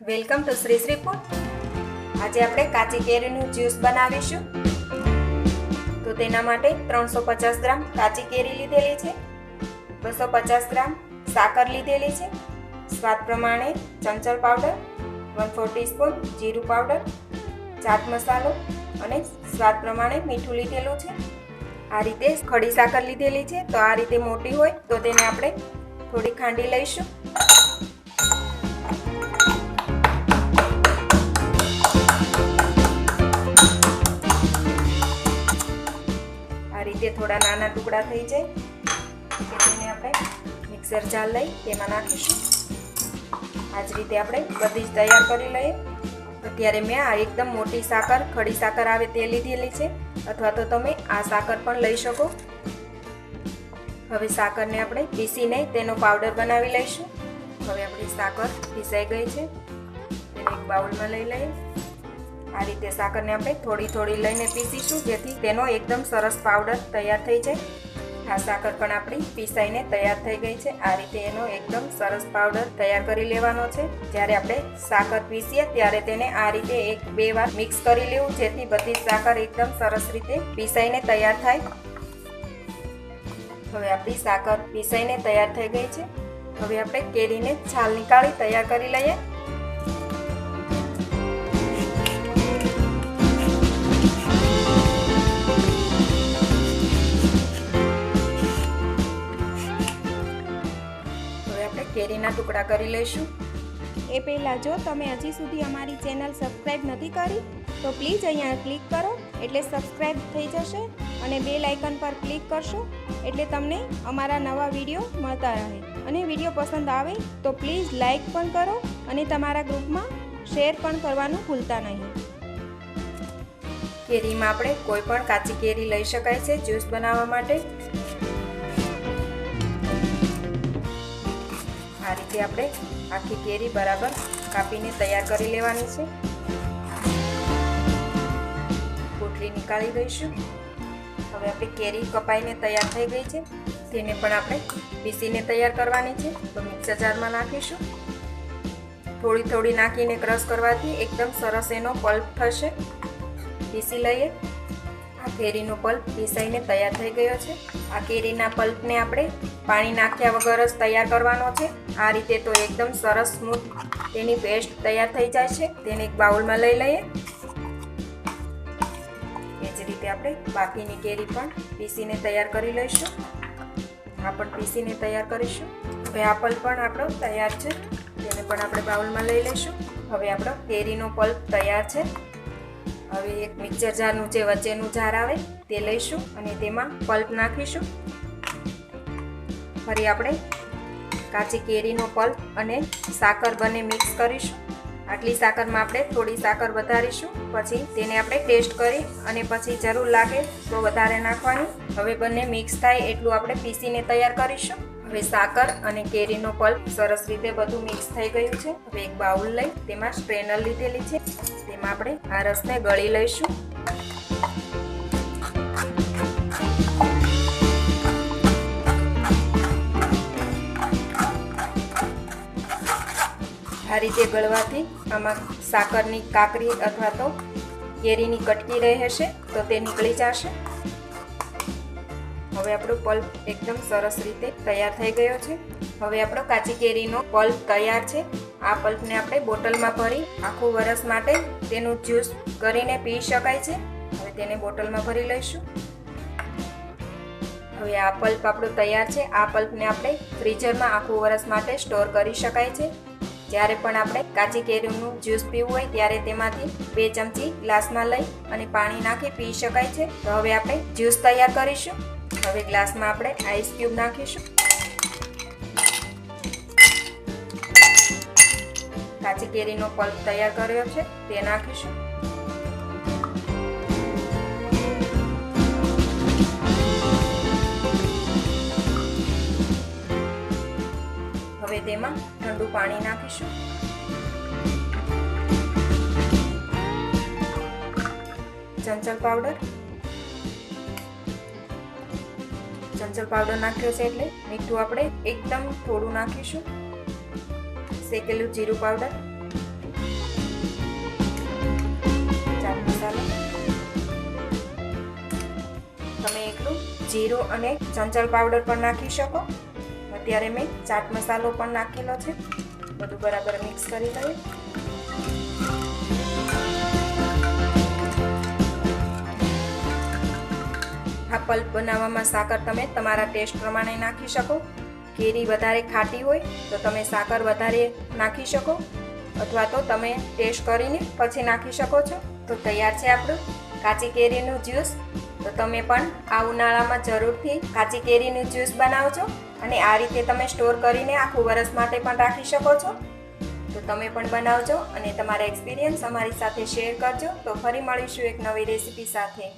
Welcome to Shri Shri food. આજે આપણે કાચી કેરીનું જ્યુસ બનાવીશું. તો તેના માટે ત્રણસો પચાસ ગ્રામ કાચી કેરી લીધેલી છે. બસો પચાસ ગ્રામ સાકર લીધેલી છે. સ્વાદ પ્રમાણે ચંચળ પાવડર, વન ફોર ટીસ્પૂન જીરું પાવડર ચાટ મસાલો અને સ્વાદ પ્રમાણે મીઠું લીધેલું છે. આ રીતે ખડી સાકર લીધેલી છે. તો આ રીતે મોટી હોય તો તેને આપણે થોડી ખાંડી લઈશું. થોડા નાના ટુકડા થઈ જાય. તેને આપણે મિક્સર જાર લઈ તેમાં નાખીશું. આ જ રીતે આપણે બધી જ તૈયાર કરી લઈએ. અત્યારે મેં આ એકદમ મોટી સાકર, ખડી સાકર આવે તે લીધેલી છે. અથવા તો તમે આ સાકર પણ લઈ શકો. હવે સાકરને આપણે પીસીને તેનો પાવડર બનાવી લઈશું. હવે આપણી સાકર પીસાઈ ગઈ છે. તેને એક બાઉલમાં લઈ લઈએ. આ રીતે સાકરને આપણે થોડી થોડી લઈને પીસીશું, જેથી તેનો એકદમ સરસ પાવડર તૈયાર થઈ જાય. આ સાકર પણ આપણી પીસાઈને તૈયાર થઈ ગઈ છે. આ રીતે એનો એકદમ સરસ પાવડર તૈયાર કરી લેવાનો છે. જ્યારે આપણે સાકર પીસીએ ત્યારે તેને આ રીતે એક બે વાર મિક્સ કરી લેવું, જેથી બધી સાકર એકદમ સરસ રીતે પીસાઈને તૈયાર થાય. હવે આપણી સાકર પીસાઈને તૈયાર થઈ ગઈ છે. હવે આપણે કેરીને છાલ નીકાળી તૈયાર કરી લઈએ. કેરીના ટુકડા કરી લઈશું. એ પહેલાં જો તમે હજી સુધી અમારી ચેનલ સબસ્ક્રાઈબ નથી કરી તો પ્લીઝ અહીંયા ક્લિક કરો એટલે સબસ્ક્રાઈબ થઈ જશે અને બે લાઇકન પર ક્લિક કરશો એટલે તમને અમારા નવા વીડિયો મળતા રહે. અને વીડિયો પસંદ આવે તો પ્લીઝ લાઇક પણ કરો અને તમારા ગ્રુપમાં શેર પણ કરવાનું ભૂલતા નહીં. કેરીમાં આપણે કોઈ પણ કાચી કેરી લઈ શકાય છે જ્યુસ બનાવવા માટે. આ રીતે આપણે આખી કેરી બરાબર કાપીને તૈયાર કરી લેવાની છે. કોટલી નીકાળી દઈશું. હવે આપણી કેરી કપાઈને તૈયાર થઈ ગઈ છે. તેને પણ આપણે પીસીને તૈયાર કરવાની છે. તો મિક્સર જારમાં નાખીશું. થોડી થોડી નાખીને ક્રશ કરવાથી એકદમ સરસ એનો પલ્પ થશે. પીસી લઈએ. આ કેરીનો પલ્પ પીસાઈને તૈયાર થઈ ગયો છે. આ કેરીના પલ્પને આપણે પાણી નાખ્યા વગર જ તૈયાર કરવાનો છે. આ રીતે તો એકદમ સરસ સ્મૂથ તેની પેસ્ટ તૈયાર થઈ જાય છે. તેને એક બાઉલમાં લઈ લઈએ. એ જ રીતે આપણે બાકીની કેરી પણ પીસીને તૈયાર કરી લઈશું. આ પણ પીસીને તૈયાર કરીશું. હવે આ પલ્પ પણ આપણો તૈયાર છે. તેને પણ આપણે બાઉલમાં લઈ લઈશું. હવે આપણો કેરીનો પલ્પ તૈયાર છે. હવે એક મિક્સર જારનું જે વચ્ચેનું જાર આવે, તે લઈશું અને તેમાં પલ્પ નાખીશું. ફરી આપણે કાચી કેરીનો પલ્પ અને સાકર બંને મિક્સ કરીશું. આટલી સાકરમાં આપણે થોડી સાકર વધારીશું, પછી તેને આપણે ટેસ્ટ કરી અને પછી જરૂર લાગે તો વધારે નાખવાની. હવે બંને મિક્સ થાય એટલું આપણે પીસીને તૈયાર કરીશું. હવે સાકર અને કેરીનો પલ્પ સરસ રીતે બધું મિક્સ થઈ ગયું છે. હવે એક બાઉલ લઈ, તેમાં સ્ટ્રેનર લીધેલી છે. તેમાં આપણે આ રસને ગળી લઈશું. આ રીતે ગળવાથી આમાં સાકરની કાકરી અથવા તો કેરીની કટકી રહેશે, તો તે નીકળી જશે. હવે આપણો પલ્પ એકદમ સરસ રીતે તૈયાર થઈ ગયો છે. હવે આપણો કાચી કેરીનો પલ્પ તૈયાર છે. આ પલ્પને આપણે બોટલમાં ભરી આખું વરસ માટે તેનું જ્યુસ કરીને પી શકાય છે. હવે તેને બોટલમાં ભરી લઈશું. હવે આ પલ્પ આપણો તૈયાર છે. આ પલ્પને આપણે ફ્રીઝરમાં આખું વરસ માટે સ્ટોર કરી શકાય છે. જ્યારે પણ આપણે કાચી કેરીનું જ્યુસ પીવું હોય ત્યારે તેમાંથી બે ચમચી ગ્લાસમાં લઈ અને પાણી નાખી પી શકાય છે. તો હવે આપણે જ્યુસ તૈયાર કરીશું. હવે ગ્લાસમાં આપણે આઈસ ક્યુબ નાખીશું. કાચી કેરીનો પલ્પ તૈયાર કર્યો છે, તે નાખીશું. હવે તેમાં ઠંડુ પાણી નાખીશું. ચંચલ પાવડર ચંચળ પાવડર નાખ્યો છે એટલે મીઠું આપણે એકદમ થોડું નાખીશું. શેકેલું જીરું પાવડર ચાટ મસાલો. તમે એકલું જીરું અને ચંચલ પાવડર પણ નાખી શકો. અત્યારે મેં ચાટ મસાલો પણ નાખેલો છે. બધું બરાબર મિક્સ કરી દઈએ આ પલ્પ બનાવવામાં સાકર તમે તમારા ટેસ્ટ પ્રમાણે નાખી શકો. કેરી વધારે ખાટી હોય તો તમે સાકર વધારે નાખી શકો અથવા તો તમે ટેસ્ટ કરીને પછી નાખી શકો છો. તો તૈયાર છે આપણું કાચી કેરીનું જ્યુસ. તો તમે પણ આ ઉનાળામાં જરૂરથી કાચી કેરીનું જ્યુસ બનાવજો અને આ રીતે તમે સ્ટોર કરીને આખું વરસ માટે પણ રાખી શકો છો. તો તમે પણ બનાવજો અને તમારા એક્સપિરિયન્સ અમારી સાથે શેર કરજો. તો ફરી મળીશું એક નવી રેસીપી સાથે.